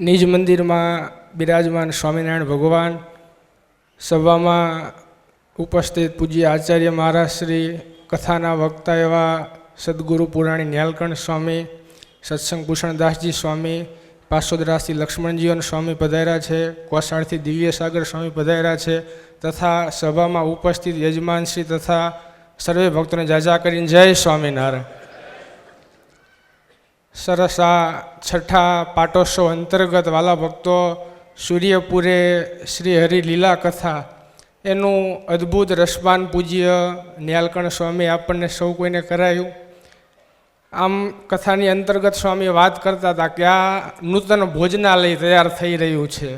નિજ મંદિરમાં બિરાજમાન સ્વામિનારાયણ ભગવાન, સભામાં ઉપસ્થિત પૂજ્ય આચાર્ય મહારાજ શ્રી, કથાના વક્તા એવા સદગુરુ પુરાણી ન્યાલકંઠ સ્વામી, સત્સંગ ભૂષણદાસજી સ્વામી પાસોદરાથી લક્ષ્મણજીવન સ્વામી પધાર્યા છે, કોસાળથી દિવ્ય સાગર સ્વામી પધાર્યા છે, તથા સભામાં ઉપસ્થિત યજમાનશ્રી તથા સર્વે ભક્તોને જાજા કરીને જય સ્વામિનારાયણ. સરસ આ છઠ્ઠા પાટોત્સવ અંતર્ગત વાલા ભક્તો સૂર્યપુરે શ્રી હરિ લીલા કથા એનું અદ્ભુત રસપાન પૂજ્ય ન્યાલકણ સ્વામી આપણને સૌ કોઈને કરાયું. આમ કથાની અંતર્ગત સ્વામી વાત કરતા હતા કે આ નૂતન ભોજનાલય તૈયાર થઈ રહ્યું છે.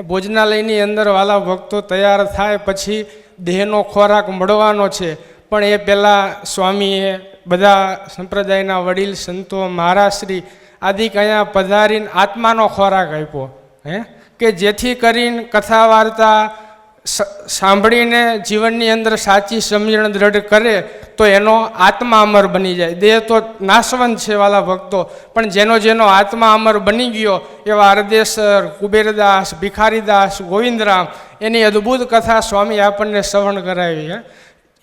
ભોજનાલયની અંદર વાલા ભક્તો તૈયાર થાય પછી દેહનો ખોરાક મળવાનો છે. પણ એ પહેલાં સ્વામીએ બધા સંપ્રદાયના વડીલ, સંતો મહારાશ્રી આદિક અહીંયા પધારીને આત્માનો ખોરાક આપ્યો, હે? કે જેથી કરીને કથા વાર્તા સાંભળીને જીવનની અંદર સાચી સમજણ દ્રઢ કરે, તો એનો આત્મા અમર બની જાય. દેહ તો નાશવંત છે વાલા ભક્તો, પણ જેનો જેનો આત્મા અમર બની ગયો, એવા અરદેસર કુબેરદાસ, ભિખારીદાસ, ગોવિંદરામ, એની અદ્ભુત કથા સ્વામી આપણને શ્રવણ કરાવી, હે?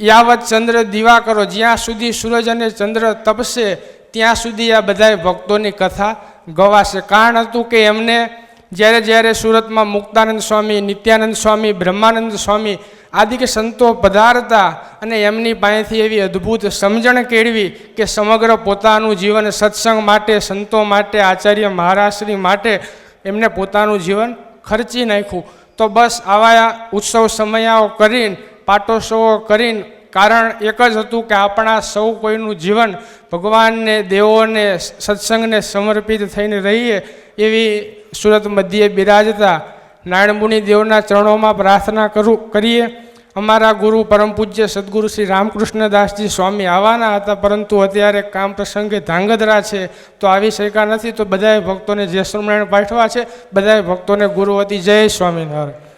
યાવત ચંદ્ર દીવા કરો. જ્યાં સુધી સૂરજ અને ચંદ્ર તપશે, ત્યાં સુધી આ બધાય ભક્તોની કથા ગવાશે. કારણ હતું કે એમને જ્યારે જ્યારે સુરતમાં મુક્તાનંદ સ્વામી, નિત્યાનંદ સ્વામી, બ્રહ્માનંદ સ્વામી આદિ કે સંતો પધારતા અને એમની પાસેથી એવી અદ્ભુત સમજણ કેળવી કે સમગ્ર પોતાનું જીવન સત્સંગ માટે, સંતો માટે, આચાર્ય મહારાજશ્રી માટે એમને પોતાનું જીવન ખર્ચી નાખ્યું. તો બસ આવા ઉત્સવ સમયાઓ કરીને પાટોત્સવો કરીને કારણ એક જ હતું કે આપણા સૌ કોઈનું જીવન ભગવાનને, દેવોને, સત્સંગને સમર્પિત થઈને રહીએ એવી સુરત મધ્યે બિરાજતા નારાયણમુનિ દેવના ચરણોમાં પ્રાર્થના કરું, કરીએ. અમારા ગુરુ પરમ પૂજ્ય સદગુરુ શ્રી રામકૃષ્ણદાસજી સ્વામી આવવાના હતા, પરંતુ અત્યારે કામ પ્રસંગે ધાંગધ્રા છે. તો આવી શક્યા નથી, તો બધાય ભક્તોને જય સ્વામિનારાયણ પાઠવા છે. બધાય ભક્તોને ગુરુ વતી જય સ્વામિનારાયણ.